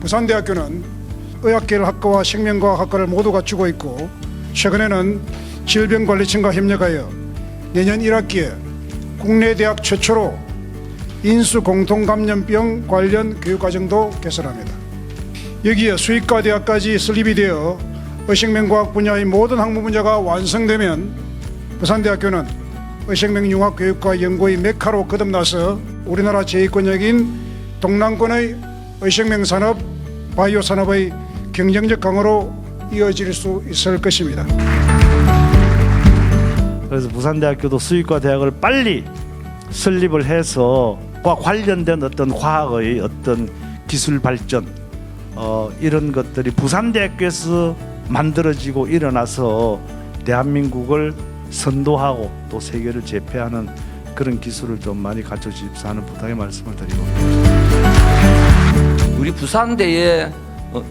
부산대학교는 의학계를 학과와 생명과학학과를 모두 갖추고 있고 최근에는 질병관리청과 협력하여 내년 1학기에 국내 대학 최초로 인수 공통감염병 관련 교육과정도 개설합니다. 여기에 수의과 대학까지 설립이 되어 의식명과학 분야의 모든 학문 분야가 완성되면 부산대학교는 의식명융합 교육과 연구의 메카로 거듭나서 우리나라 제2권역인 동남권의 의식명 산업, 바이오 산업의 경쟁력 강화로 이어질 수 있을 것입니다. 그래서 부산대학교도 수의과 대학을 빨리 설립을 해서 과 관련된 어떤 과학의 어떤 기술 발전 어, 이런 것들이 부산대학교에서 만들어지고 일어나서 대한민국을 선도하고 또 세계를 제패하는 그런 기술을 좀 많이 갖춰 주십사 하는 부탁의 말씀을 드리고 우리 부산대에 어,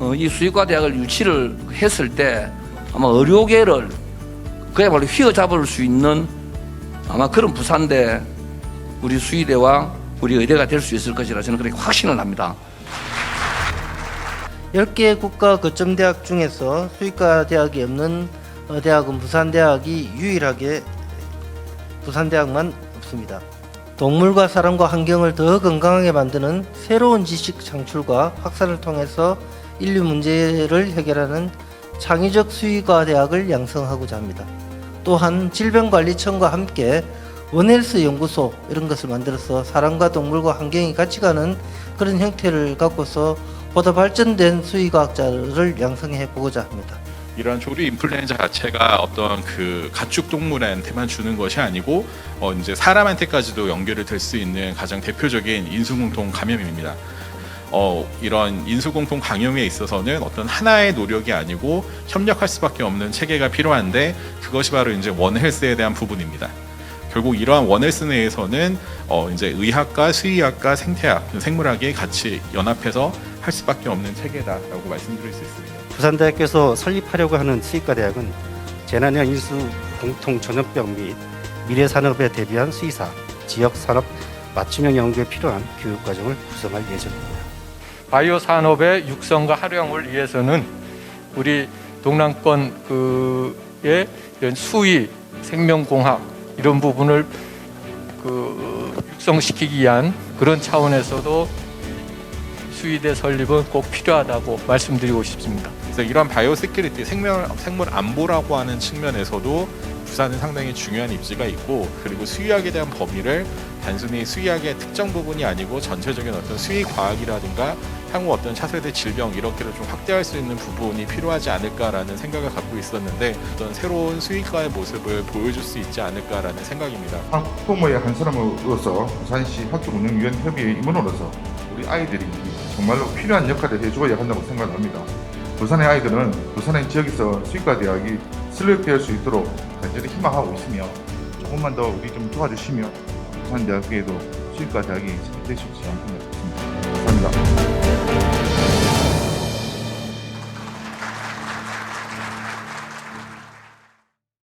어, 이 수의과 대학을 유치를 했을 때 아마 의료계를 그야말로 휘어잡을 수 있는 아마 그런 부산대 우리 수의대와 우리 의대가 될 수 있을 것이라 저는 그렇게 확신을 합니다. 10개 국가 거점 대학 중에서 수의과 대학이 없는 어, 대학은 부산대학이 유일하게 부산대학만 없습니다. 동물과 사람과 환경을 더 건강하게 만드는 새로운 지식 창출과 확산을 통해서 인류 문제를 해결하는 창의적 수의과 대학을 양성하고자 합니다. 또한 질병관리청과 함께 원헬스 연구소 이런 것을 만들어서 사람과 동물과 환경이 같이 가는 그런 형태를 갖고서 보다 발전된 수의과학자를 양성해 보고자 합니다. 이러한 조류 인플루엔자 자체가 어떤 그 가축 동물한테만 주는 것이 아니고 어 이제 사람한테까지도 연결이 될 수 있는 가장 대표적인 인수공통 감염입니다. 어 이런 인수공통 감염에 있어서는 어떤 하나의 노력이 아니고 협력할 수밖에 없는 체계가 필요한데 그것이 바로 이제 원헬스에 대한 부분입니다. 결국 이러한 원헬스 내에서는 어 이제 의학과 수의학과 생태학, 생물학이 같이 연합해서 할 수밖에 없는 체계다라고 말씀드릴 수 있습니다. 부산대학교에서 설립하려고 하는 수의과 대학은 재난형 인수 공통 전염병 및 미래 산업에 대비한 수의사, 지역 산업 맞춤형 연구에 필요한 교육 과정을 구성할 예정입니다. 바이오 산업의 육성과 활용을 위해서는 우리 동남권 그의 이런 수의, 생명공학 이런 부분을 그 육성시키기 위한 그런 차원에서도 수의대 설립은 꼭 필요하다고 말씀드리고 싶습니다. 그래서 이런 바이오 세큐리티 생명 생물 안보라고 하는 측면에서도 부산은 상당히 중요한 입지가 있고 그리고 수의학에 대한 범위를 단순히 수의학의 특정 부분이 아니고 전체적인 어떤 수의 과학이라든가 향후 어떤 차세대 질병 이렇게를 좀 확대할 수 있는 부분이 필요하지 않을까라는 생각을 갖고 있었는데 어떤 새로운 수의과의 모습을 보여줄 수 있지 않을까라는 생각입니다. 학부모의 한 사람으로서 부산시 학교운영위원 협의회 임원으로서 우리 아이들이 정말로 필요한 역할을 해주어야 한다고 생각합니다. 부산의 아이들은 부산의 지역에서 수의과 대학이 설립될 수 있도록 간절히 희망하고 있으며 조금만 더 우리 좀 도와주시면 부산대학교에도 수의과 대학이 설립될 수 있지 않겠나 싶습니다. 감사합니다.